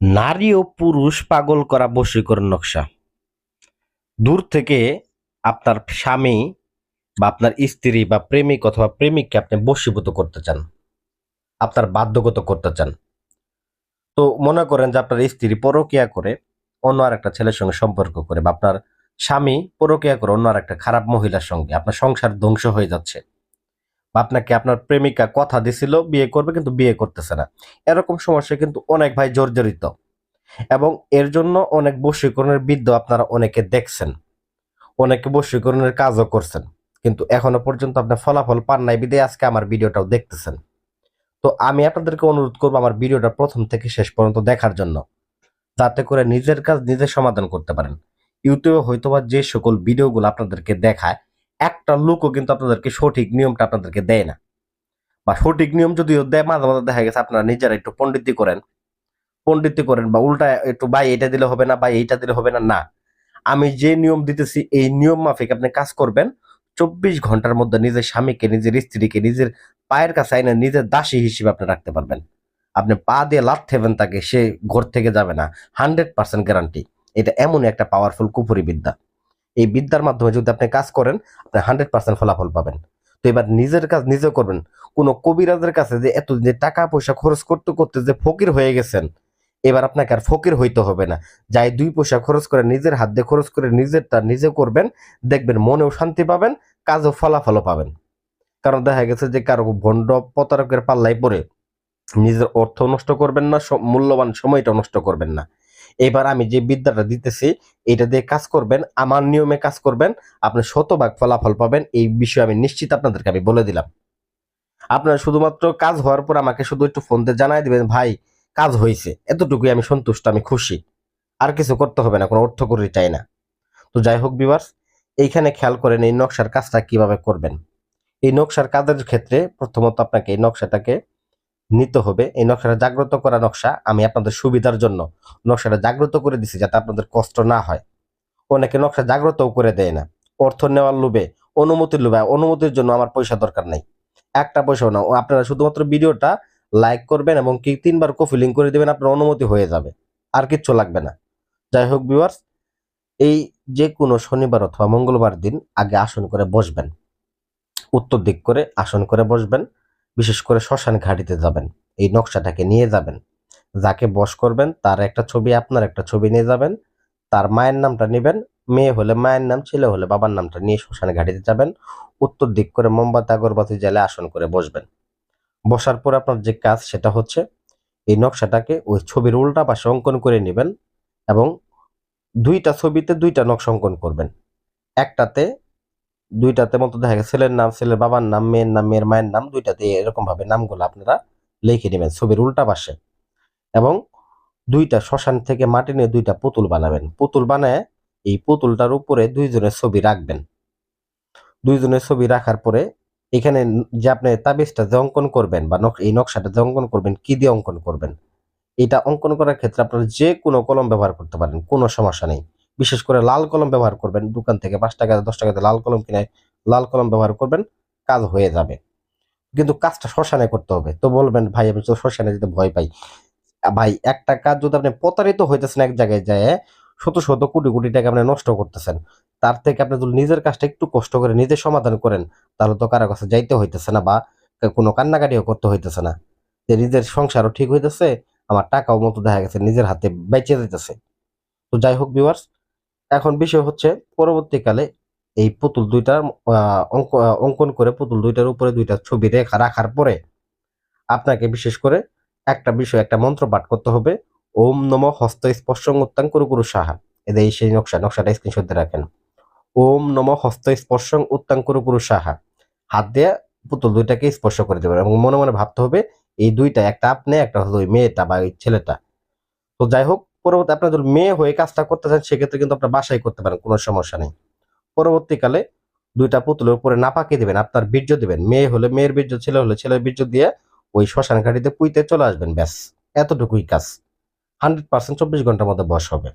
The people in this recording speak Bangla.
নারী ও পুরুষ পাগল করা বশীকরণ নকশা। দূর থেকে আপনার স্বামী বা আপনার স্ত্রী বা প্রেমিক অথবা প্রেমিককে আপনি বশীভূত করতে চান, আপনার বাধ্যগত করতে চান। তো মনে করেন যে আপনার স্ত্রী পরকিয়া করে অন্য আর একটা ছেলের সঙ্গে সম্পর্ক করে বা আপনার স্বামী পরকিয়া করে অন্য আর একটা খারাপ মহিলার সঙ্গে, আপনার সংসার ধ্বংস হয়ে যাচ্ছে। বা আপনাকে আপনার প্রেমিকা কথা দিছিল, বিয়ে করবে কিন্তু বিয়ে করতেছে না। এরকম সমস্যা কিন্তু অনেক ভাই জর্জরিত। এবং এর জন্য অনেক বশীকরণের বিদ্যা আপনারা অনেকে দেখছেন। অনেকে বশীকরণের কাজও করছেন। কিন্তু এখনও পর্যন্ত আপনার ফলাফল পান নাই বিদে আজকে আমার ভিডিওটাও দেখতেছেন। তো আমি আপনাদেরকে অনুরোধ করব আমার ভিডিওটা প্রথম থেকে শেষ পর্যন্ত দেখার জন্য, যাতে করে নিজের কাজ নিজে সমাধান করতে পারেন। ইউটিউবে হয়তোবা যে সকল ভিডিওগুলো আপনাদেরকে দেখায় একটা লোকও কিন্তু আপনাদেরকে সঠিক নিয়মটা আপনাদেরকে দেয় না। বা সঠিক নিয়ম যদিও দেয়, মাঝে মাঝে দেখা গেছে আপনারা নিজেরা একটু পণ্ডিতি করেন। পণ্ডিতি করেন বা উল্টা একটু, ভাই, এটা দিলে হবে না, ভাই, এইটা দিলে হবে না। না। আমি যে নিয়ম দিতেছি, এই নিয়ম মাফিক আপনি কাজ করবেন, চব্বিশ ঘণ্টার মধ্যে নিজের স্বামীকে, নিজের স্ত্রীকে, নিজের পায়ের কাছে আইনে নিজের দাসী হিসেবে আপনি রাখতে পারবেন। আপনি পা দিয়ে লাত থেবেন তাকে, সে ঘর থেকে যাবে না। Hundred percent guarantee. এটা এমনই একটা পাওয়ারফুল কুপুরি বিদ্যা এই বিদ্যার মাধ্যমে যদি আপনি কাজ করেন, আপনি হান্ড্রেড পার্সেন্ট ফলাফল পাবেন। তো এবার নিজের কাজ নিজে করবেন। কোনো কবিরাজের কাছে যে এত যে টাকা পয়সা খরচ করতে করতে যে ফকির হয়ে গেছেন, এবার আপনাকে আর ফকির হইতে হবে না। যাই দুই পয়সা খরচ করে নিজের হাত দিয়ে খরচ করে নিজেরটা নিজে করবেন, দেখবেন মনেও শান্তি পাবেন, কাজও ফলাফলও পাবেন। কারণ দেখা গেছে যে কারও ভণ্ড প্রতারকের পাল্লাই পড়ে নিজের অর্থ নষ্ট করবেন না মূল্যবান সময়টা নষ্ট করবেন না। এবার আমি যে বিদ্যাটা দিতেছি এটা দিয়ে কাজ করবেন, আমার নিয়মে কাজ করবেন, আপনি শতভাগ ফলাফল পাবেন, এই বিষয়ে আমি নিশ্চিত আপনাদেরকে আমি বলে দিলাম। আপনারা শুধুমাত্র কাজ হওয়ার পর আমাকে শুধু একটু ফোন দিয়ে জানাই দিবেন, ভাই, কাজ হয়েছে এতটুকুই আমি সন্তুষ্ট, আমি খুশি। আর কিছু করতে হবে না, কোনো অর্থ করি চাই না। তো যাই হোক বিভার্স এইখানে খেয়াল করেন এই নকশার কাজটা কীভাবে করবেন। এই নকশার কাজের ক্ষেত্রে প্রথমত আপনাকে এই নকশাটাকে নিতে হবে। এই নকশাটা জাগ্রত করা নকশা, আমি আপনাদের সুবিধার জন্য নকশাটা জাগ্রত করে দিছি যাতে আপনাদের কষ্ট না হয়। অনেকে নকশা জাগ্রতও করে দেয় না। অর্থ নেওয়ার লোভে, অনুমতির লোভে, অনুমতির জন্য আমার পয়সা দরকার নেই। একটা পয়সাও না। আপনারা শুধুমাত্র ভিডিওটা লাইক করবেন এবং কি তিনবার কপি লিঙ্ক করে দেবেন, আপনার অনুমতি হয়ে যাবে। আর কিচ্ছু লাগবে না। যাই হোক ভিউয়ার্স, এই যে কোনো শনিবার অথবা মঙ্গলবার দিন আগে আসন করে বসবেন। উত্তর দিক করে আসন করে বসবেন। বিশেষ করে শ্মশান ঘাটিতে যাবেন, এই নকশাটাকে নিয়ে যাবেন। যাকে বস করবেন, তার একটা ছবি, আপনার একটা ছবি নিয়ে যাবেন, তার মায়ের নামটা নেবেন, মেয়ে হলে মায়ের নাম, ছেলে হলে বাবার নামটা নিয়ে শ্মশান ঘাটিতে যাবেন, উত্তর দিক করে মোমবাতি, আগরবাতি জ্বালে আসন করে বসবেন। বসার পর আপনার যে কাজ, সেটা হচ্ছে এই নকশাটাকে ওই ছবির উল্টা পাশে অঙ্কন করে নেবেন এবং দুইটা ছবিতে দুইটা নকশা অঙ্কন করবেন। একটাতে দুইটাতে মতো দেখা গেছে, ছেলের নাম, ছেলের বাবার নাম, মেয়ের নাম, মেয়ের মায়ের নাম, দুইটাতে এরকম ভাবে নামগুলো আপনারা লিখে নেবেন, ছবির উল্টা পাশে। এবং দুইটা শ্মশান থেকে মাটি নিয়ে দুইটা পুতুল বানাবেন। পুতুল বানায় এই পুতুলটার উপরে দুইজনের ছবি রাখবেন। দুইজনের ছবি রাখার পরে এখানে যে আপনি তাবিজটা যে অঙ্কন করবেন বা এই নকশাটা যে অঙ্কন করবেন, কি দিয়ে অঙ্কন করবেন, এটা অঙ্কন করার ক্ষেত্রে আপনারা যে কোনো কলম ব্যবহার করতে পারেন, কোনো সমস্যা নেই। বিশেষ করে লাল কলম ব্যবহার করবেন দোকান থেকে, পাঁচ টাকা দশ টাকাতে লাল কলম কিনে লাল কলম ব্যবহার করবেন, কাজ হয়ে যাবে। কিন্তু কাজটা শ্মশানে করতে হবে। তো বলবেন, ভাই, আমি তো শ্মশানে যেতে ভয় পাই। ভাই, একটা কাজ যদি আপনি প্রতারিত হইতেছেন এক জায়গায় যায়, শত শত কোটি কোটি টাকা আপনি নষ্ট করতেছেন, তার থেকে আপনি যদি নিজের কাজটা একটু কষ্ট করে নিজে সমাধান করেন, তাহলে তো কারও কাছে যাইতে হইতেছে না বা কোনো কান্নাকাটিও করতে হইতেছে না। যে নিজের সংসারও ঠিক হইতেছে, আমার টাকাও মতো দেখা গেছে, নিজের হাতে বেঁচে যেতেছে তো যাই হোক ভিউয়ার্স এখন বিষয় হচ্ছে পরবর্তীকালে এই পুতুল দুইটার অঙ্ক অঙ্কন করে পুতুল দুইটার উপরে দুইটা ছবি রেখা রাখার পরে আপনাকে বিশেষ করে একটা বিষয়, একটা মন্ত্র পাঠ করতে হবে। ওম নম হস্ত স্পর্শং উত্তাং কুরু কুরু সাহা। এদের এই সেই নকশা, নকশাটা স্ক্রিনশট রাখেন। ওম নম হস্ত স্পর্শং উত্তাং কুরু কুরু সাহা। হাত দিয়ে পুতুল দুইটাকে স্পর্শ করে দেবেন এবং মনে মনে ভাবতে হবে, এই দুইটা একটা আপনি, একটা হলো ওই মেয়েটা বা ওই ছেলেটা। তো যাই হোক পরবর্তী আপনার যদি মেয়ে হয়ে কাজটা করতে চান, সেক্ষেত্রে কিন্তু আপনার বাসায় করতে পারেন, কোনো সমস্যা নেই। পরবর্তীকালে দুইটা পুতুলের উপরে নাপাকে দেবেন, আপনার বীর্য দেবেন। মেয়ে হলে মেয়ের বীর্য, ছেলে হলে ছেলের বীর্য দিয়ে ওই শ্মশান ঘাটিতে পুইতে চলে আসবেন, ব্যাস। এতটুকুই কাজ। হান্ড্রেড পার্সেন্ট চব্বিশ ঘণ্টার মধ্যে বস হবে।